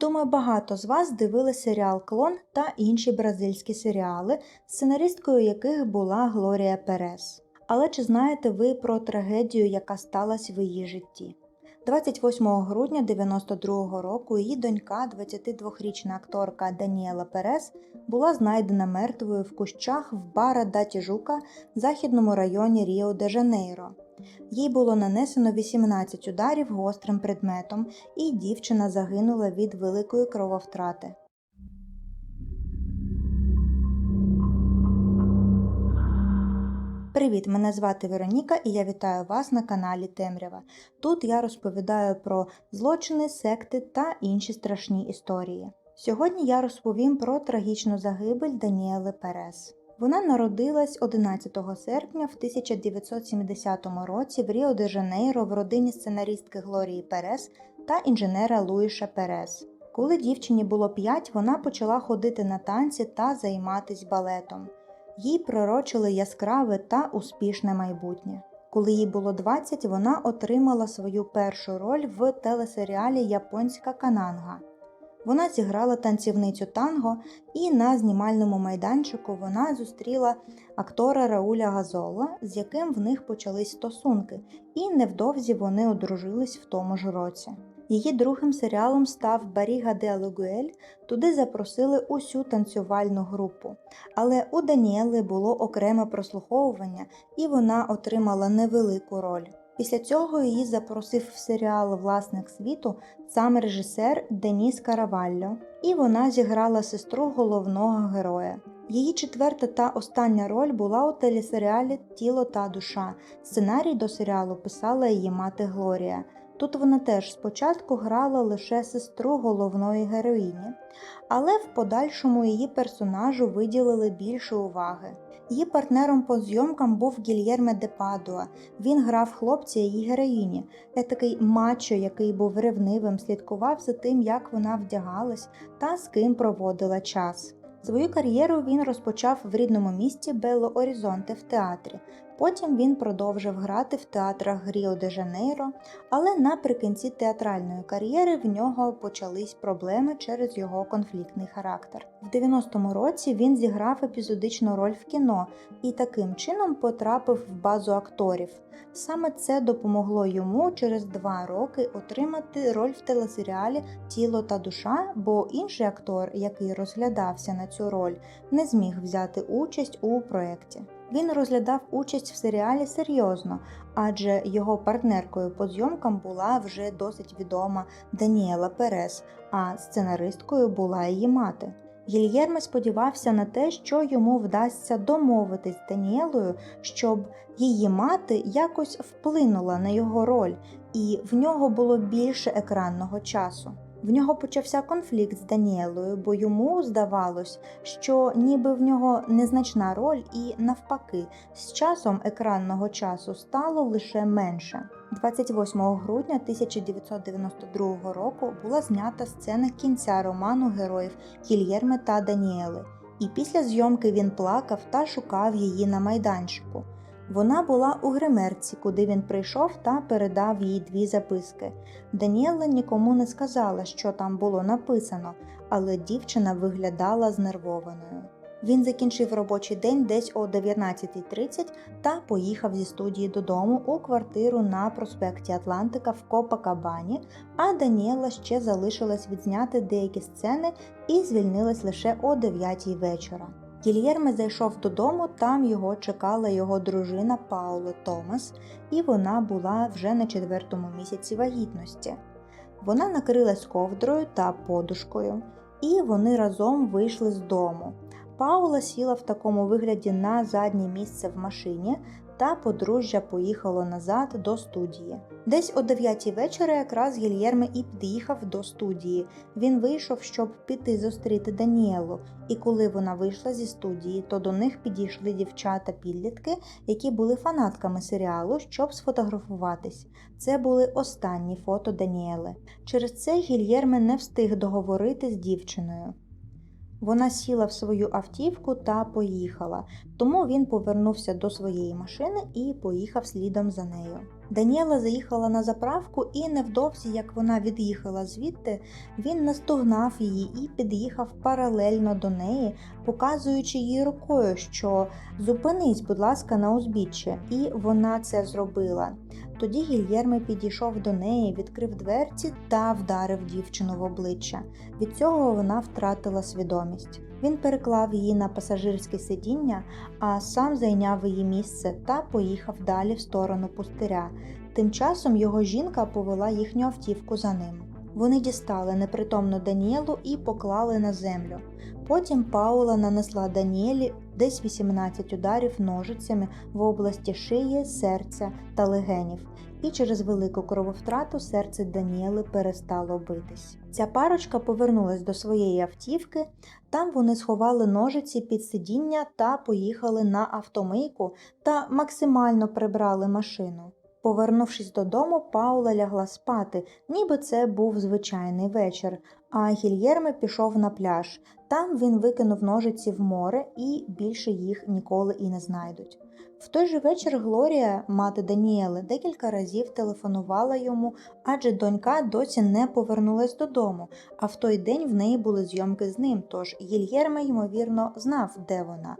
Думаю, багато з вас дивили серіал Клон та інші бразильські серіали, сценаристкою яких була Глорія Перес. Але чи знаєте ви про трагедію, яка сталася в її житті? 28 грудня 92-го року її донька, 22-річна акторка Даніела Перес, була знайдена мертвою в кущах в бара Датіжука в західному районі Ріо де Жанейро. Їй було нанесено 18 ударів гострим предметом, і дівчина загинула від великої крововтрати. Привіт, мене звати Вероніка і я вітаю вас на каналі Темрява. Тут я розповідаю про злочини, секти та інші страшні історії. Сьогодні я розповім про трагічну загибель Даніели Перес. Вона народилась 11 серпня в 1970 році в Ріо де Жанейро в родині сценаристки Глорії Перес та інженера Луїша Перес. Коли дівчині було 5, вона почала ходити на танці та займатися балетом. Їй пророчили яскраве та успішне майбутнє. Коли їй було 20, вона отримала свою першу роль в телесеріалі Японська Кананга. Вона зіграла танцівницю танго, і на знімальному майданчику вона зустріла актора Рауля Газола, з яким в них почались стосунки, і невдовзі вони одружились в тому ж році. Її другим серіалом став Баріга де Алугуель. Туди запросили усю танцювальну групу. Але у Даніели було окреме прослуховування, і вона отримала невелику роль. Після цього її запросив в серіал Власник світу сам режисер Деніс Каравалло, і вона зіграла сестру головного героя. Її четверта та остання роль була у телесеріалі Тіло та душа. Сценарій до серіалу писала її мати Глорія. Тут вона теж спочатку грала лише сестру головної героїні, але в подальшому її персонажу виділили більше уваги. Її партнером по зйомкам був Гільєрме де Падуа. Він грав хлопця її героїні, такий мачо, який був ревнивим, слідкував за тим, як вона вдягалась та з ким проводила час. Свою кар'єру він розпочав в рідному місті Белло Орізонте в театрі. Потім він продовжив грати в театрах Ріо де Жанейро, але наприкінці театральної кар'єри в нього почались проблеми через його конфліктний характер. В 90-му році він зіграв епізодичну роль в кіно і таким чином потрапив в базу акторів. Саме це допомогло йому через два роки отримати роль в телесеріалі Тіло та душа, бо інший актор, який розглядався на цю роль, не зміг взяти участь у проєкті. Він розглядав участь в серіалі серйозно, адже його партнеркою по зйомкам була вже досить відома Даніела Перес, а сценаристкою була її мати. Гільєрме сподівався на те, що йому вдасться домовитись з Даніелою, щоб її мати якось вплинула на його роль, і в нього було більше екранного часу. В нього почався конфлікт з Даніелою, бо йому здавалось, що ніби в нього незначна роль, і навпаки, з часом екранного часу стало лише менше. 28 грудня 1992 року була знята сцена кінця роману героїв Кільєрме та Даніели, і після зйомки він плакав та шукав її на майданчику. Вона була у гримерці, куди він прийшов та передав їй дві записки. Даніела нікому не сказала, що там було написано, але дівчина виглядала знервованою. Він закінчив робочий день десь о 19.30 та поїхав зі студії додому у квартиру на проспекті Атлантика в Копакабані, а Даніела ще залишилась відзняти деякі сцени і звільнилась лише о 9 вечора. Гільєрме зайшов додому, там його чекала його дружина Пауло Томас, і вона була вже на четвертому місяці вагітності. Вона накрилась ковдрою та подушкою, і вони разом вийшли з дому. Паула сіла в такому вигляді на заднє місце в машині, та подружжя поїхало назад до студії. Десь о 9 вечора якраз Гільєрме і під'їхав до студії. Він вийшов, щоб піти зустріти Даніелу, і коли вона вийшла зі студії, то до них підійшли дівчата-підлітки, які були фанатками серіалу, щоб сфотографуватись. Це були останні фото Даніели. Через це Гільєрме не встиг договорити з дівчиною. Вона сіла в свою автівку та поїхала, тому він повернувся до своєї машини і поїхав слідом за нею. Даніела заїхала на заправку, і невдовзі, як вона від'їхала звідти, він настогнав її і під'їхав паралельно до неї, показуючи їй рукою, що зупинись, будь ласка, на узбіччя, і вона це зробила. Тоді Гільєрме підійшов до неї, відкрив дверці та вдарив дівчину в обличчя. Від цього вона втратила свідомість. Він переклав її на пасажирське сидіння, а сам зайняв її місце та поїхав далі в сторону пустиря. Тим часом його жінка повела їхню автівку за ним. Вони дістали непритомну Даніелу і поклали на землю. Потім Паула нанесла Даніелі десь 18 ударів ножицями в області шиї, серця та легенів, і через велику крововтрату серце Даніели перестало битись. Ця парочка повернулась до своєї автівки. Там вони сховали ножиці під сидіння та поїхали на автомийку та максимально прибрали машину. Повернувшись додому, Паула лягла спати, ніби це був звичайний вечір, а Гільєрме пішов на пляж. Там він викинув ножиці в море і більше їх ніколи і не знайдуть. В той же вечір Глорія, мати Даніели, декілька разів телефонувала йому, адже донька досі не повернулась додому, а в той день в неї були зйомки з ним, тож Гільєрме, ймовірно, знав, де вона.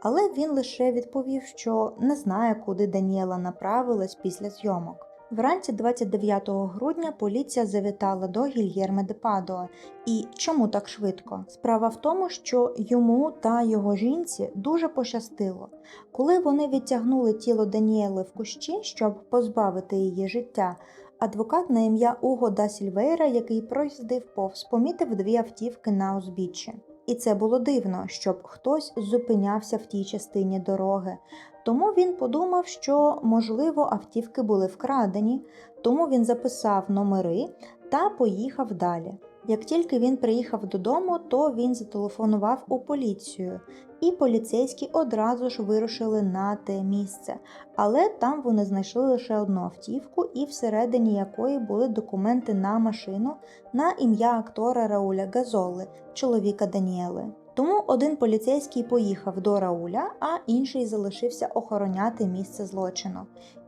Але він лише відповів, що не знає, куди Даніела направилась після зйомок. Вранці 29 грудня поліція завітала до Гільєрме де Падуа. І чому так швидко? Справа в тому, що йому та його жінці дуже пощастило. Коли вони відтягнули тіло Даніели в кущі, щоб позбавити її життя, адвокат на ім'я Уго да Сільвейра, який проїздив повз, помітив дві автівки на узбіччі. І це було дивно, щоб хтось зупинявся в тій частині дороги. Тому він подумав, що, можливо, автівки були вкрадені, тому він записав номери та поїхав далі. Як тільки він приїхав додому, то він зателефонував у поліцію, і поліцейські одразу ж вирушили на те місце. Але там вони знайшли лише одну автівку, і всередині якої були документи на машину на ім'я актора Рауля Газоли, чоловіка Даніели. Тому один поліцейський поїхав до Рауля, а інший залишився охороняти місце злочину.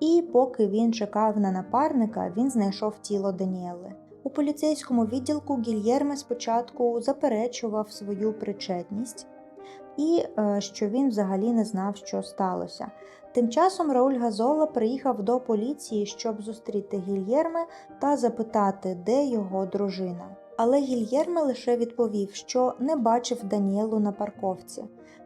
І поки він чекав на напарника, він знайшов тіло Даніели. У поліцейському відділку Гільєрме спочатку заперечував свою причетність і е, що він взагалі не знав, що сталося. Тим часом Рауль Газола приїхав до поліції, щоб зустріти Гільєрме та запитати, де його дружина. Але Гільєрме лише відповів, що не бачив Даніелу на парковці.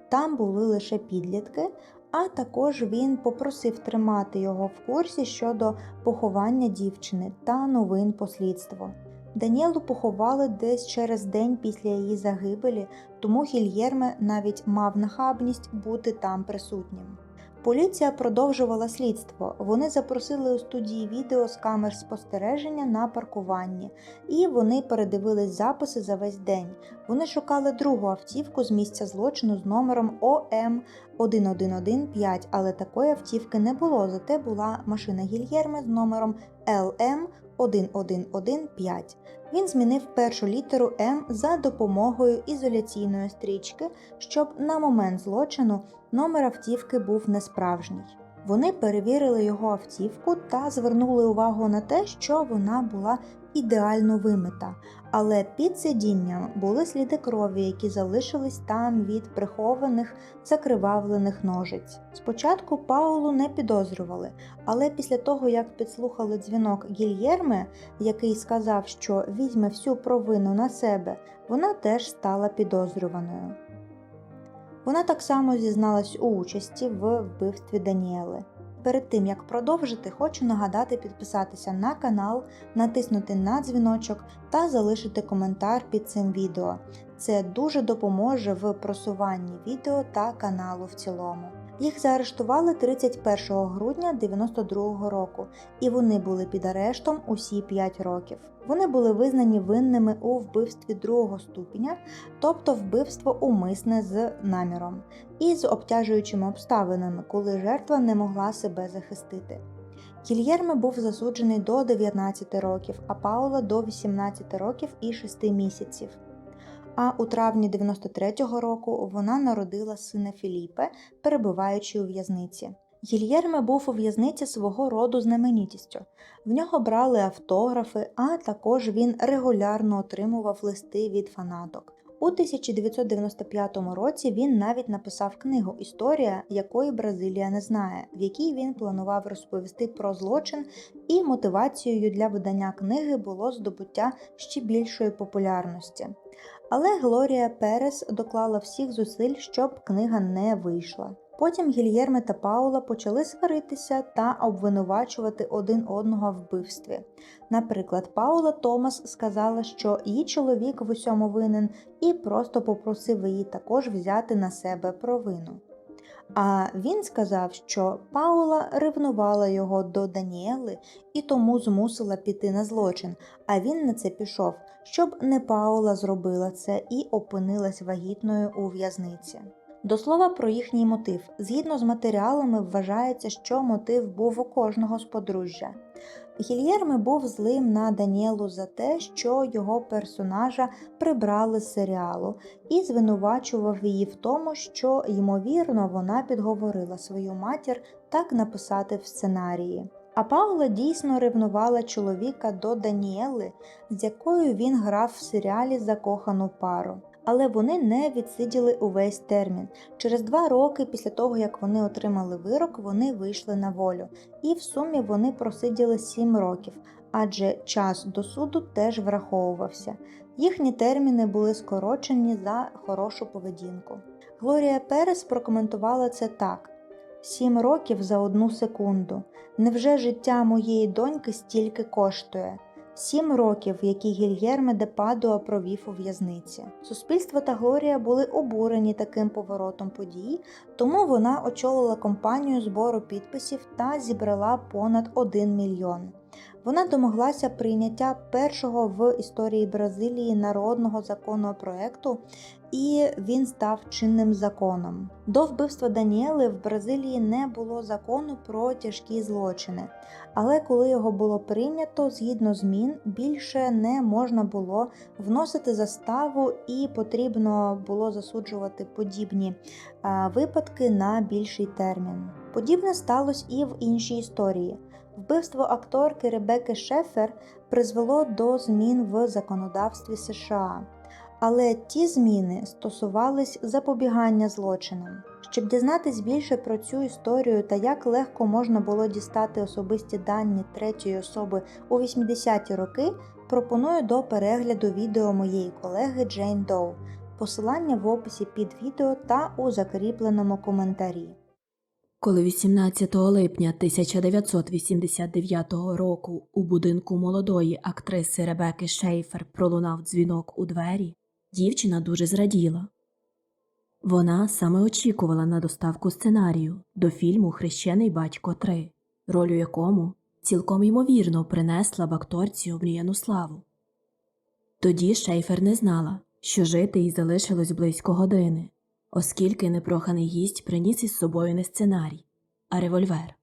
Там були лише підлітки, а також він попросив тримати його в курсі щодо поховання дівчини та новин по слідству. Поховали десь через день після її загибелі, тому Гільєрме навіть мав нахабність бути там присутнім. Поліція продовжувала слідство. Вони запросили у студії відео з камер спостереження на паркуванні, і вони передивились записи за весь день. Вони шукали другу автівку з місця злочину з номером ОМ 1115, але такої автівки не було. Зате була машина Гільєрме з номером ЛМ 1115. Він змінив першу літеру М за допомогою ізоляційної стрічки, щоб на момент злочину номер автівки був несправжній. Вони перевірили його автівку та звернули увагу на те, що вона була ідеально вимита, але під сидінням були сліди крові, які залишились там від прихованих закривавлених ножиць. Спочатку Паулу не підозрювали, але після того, як підслухали дзвінок Гільєрме, який сказав, що візьме всю провину на себе, вона теж стала підозрюваною. Вона так само зізналась у участі в вбивстві Даніели. Перед тим як продовжити, хочу нагадати підписатися на канал, натиснути на дзвіночок та залишити коментар під цим відео. Це дуже допоможе в просуванні відео та каналу в цілому. Їх заарештували 31 грудня 92 року, і вони були під арештом усі 5 років. Вони були визнані винними у вбивстві другого ступеня, тобто вбивство умисне з наміром, і з обтяжуючими обставинами, коли жертва не могла себе захистити. Кільєрме був засуджений до 19 років, а Паула до 18 років і 6 місяців. А у травні 93-го року вона народила сина Філіпе, перебуваючи у в'язниці. Гільєрме був у в'язниці свого роду знаменітістю. В нього брали автографи, а також він регулярно отримував листи від фанаток. У 1995 році він навіть написав книгу Історія, якої Бразилія не знає, в якій він планував розповісти про злочин, і мотивацією для видання книги було здобуття ще більшої популярності. Але Глорія Перес доклала всіх зусиль, щоб книга не вийшла. Потім Гільєрме та Паула почали сваритися та обвинувачувати один одного в вбивстві. Наприклад, Паула Томас сказала, що її чоловік в усьому винен, і просто попросив її також взяти на себе провину. А він сказав, що Паула ревнувала його до Даніели і тому змусила піти на злочин, а він на це пішов, щоб не Паула зробила це і опинилась вагітною у в'язниці. До слова про їхній мотив. Згідно з матеріалами, вважається, що мотив був у кожного з подружжя. Гільєрме був злим на Даніелу за те, що його персонажа прибрали з серіалу, і звинувачував її в тому, що, ймовірно, вона підговорила свою матір так написати в сценарії. А Паула дійсно ревнувала чоловіка до Даніели, з якою він грав в серіалі Закохану пару. Але вони не відсиділи увесь термін. Через два роки після того, як вони отримали вирок, вони вийшли на волю, і в сумі вони просиділи сім років, адже час до суду теж враховувався. Їхні терміни були скорочені за хорошу поведінку. Глорія Перес прокоментувала це так: сім років за одну секунду. Невже життя моєї доньки стільки коштує? Сім років, які Гільєрме де Падуа провів у в'язниці. Суспільство та Глорія були обурені таким поворотом подій, тому вона очолила компанію збору підписів та зібрала понад 1 мільйон. Вона домоглася прийняття першого в історії Бразилії народного законопроекту, і він став чинним законом. До вбивства Даніели в Бразилії не було закону про тяжкі злочини, але коли його було прийнято, згідно змін, більше не можна було вносити заставу і потрібно було засуджувати подібні випадки на більший термін. Подібне сталося і в іншій історії. Вбивство акторки Ребекки Шефер призвело до змін в законодавстві США, але ті зміни стосувались запобігання злочинам. Щоб дізнатись більше про цю історію та як легко можна було дістати особисті дані третьої особи у 80-ті роки, пропоную до перегляду відео моєї колеги Джейн Доу. Посилання в описі під відео та у закріпленому коментарі. Коли 18 липня 1989 року у будинку молодої актриси Ребекки Шейфер пролунав дзвінок у двері, дівчина дуже зраділа. Вона саме очікувала на доставку сценарію до фільму Хрещений батько 3, роль у якому цілком ймовірно принесла б акторці омріяну славу. Тоді Шейфер не знала, що жити їй залишилось близько години оскільки непроханий гість приніс із собою не сценарій, а револьвер.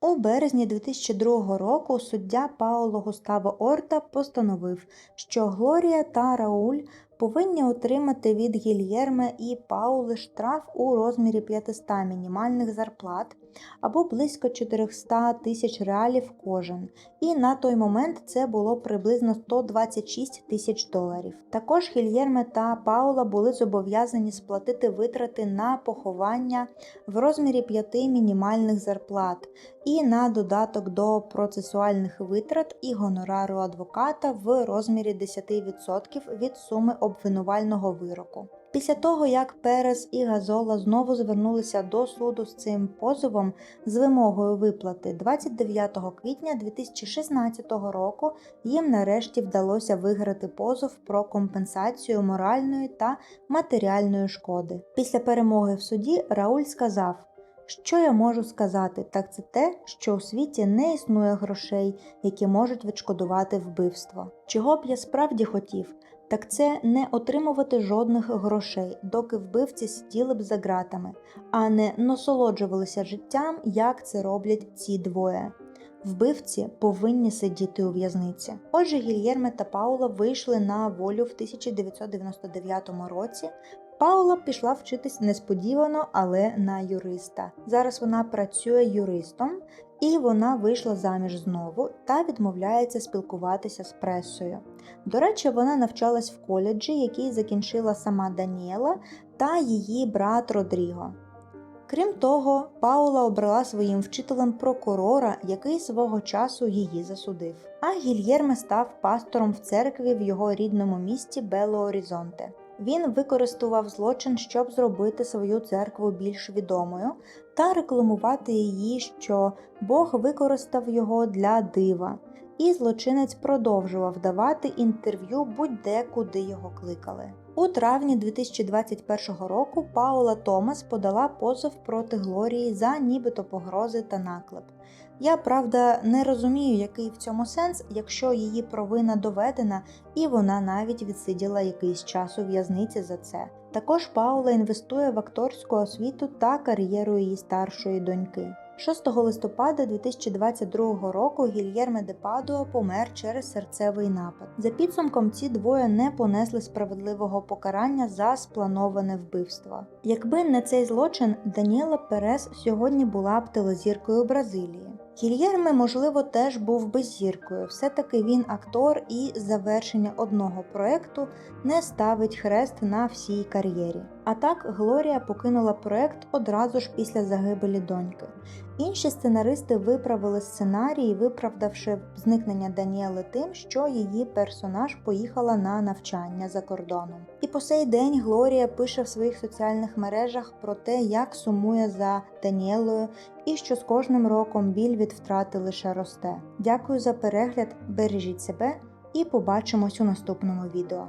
У березні 2002 року суддя Пауло Густаво Орта постановив, що Глорія та Рауль повинні отримати від Гільєрме і Паули штраф у розмірі 500 мінімальних зарплат або близько 400 тисяч реалів кожен, і на той момент це було приблизно 126 тисяч доларів. Також Гільєрме та Паула були зобов'язані сплатити витрати на поховання в розмірі 5 мінімальних зарплат і на додаток до процесуальних витрат і гонорару адвоката в розмірі 10% від суми обвинувального вироку. Після того, як Перес і Газола знову звернулися до суду з цим позовом з вимогою виплати 29 квітня 2016 року, їм нарешті вдалося виграти позов про компенсацію моральної та матеріальної шкоди. Після перемоги в суді Рауль сказав. Що я можу сказати, так це те, що у світі не існує грошей, які можуть відшкодувати вбивство. Чого б я справді хотів, так це не отримувати жодних грошей, доки вбивці сиділи б за ґратами, а не насолоджувалися життям, як це роблять ці двоє. Вбивці повинні сидіти у в'язниці. Отже, Гільєрме та Паула вийшли на волю в 1999 році Паула пішла вчитись несподівано, але на юриста. Зараз вона працює юристом, і вона вийшла заміж знову та відмовляється спілкуватися з пресою. До речі, вона навчалась в коледжі, який закінчила сама Даніела та її брат Родріго. Крім того, Паула обрала своїм вчителем прокурора, який свого часу її засудив. А Гільєрме став пастором в церкві в його рідному місті Бело Орізонте. Він використовував злочин, щоб зробити свою церкву більш відомою та рекламувати її, що Бог використав його для дива. І злочинець продовжував давати інтерв'ю будь-де, куди його кликали. У травні 2021 року Паула Томас подала позов проти Глорії за нібито погрози та наклеп. Я правда не розумію, який в цьому сенс, якщо її провина доведена, і вона навіть відсиділа якийсь час у в'язниці за це. Також Паула інвестує в акторську освіту та кар'єру її старшої доньки. 6 листопада 2022 року Гільєрме де Падуа помер через серцевий напад. За підсумком, ці двоє не понесли справедливого покарання за сплановане вбивство. Якби не цей злочин, Даніела Перес сьогодні була б телезіркою Бразилії. Гільєрме, можливо, теж був би зіркою, все-таки він актор і завершення одного проекту не ставить хрест на всій кар'єрі. А так Глорія покинула проект одразу ж після загибелі доньки. Інші сценаристи виправили сценарій, виправдавши зникнення Даніели тим, що її персонаж поїхала на навчання за кордоном. І по сей день Глорія пише в своїх соціальних мережах про те, як сумує за Даніелою і що з кожним роком біль від втрати лише росте. Дякую за перегляд, бережіть себе і побачимось у наступному відео.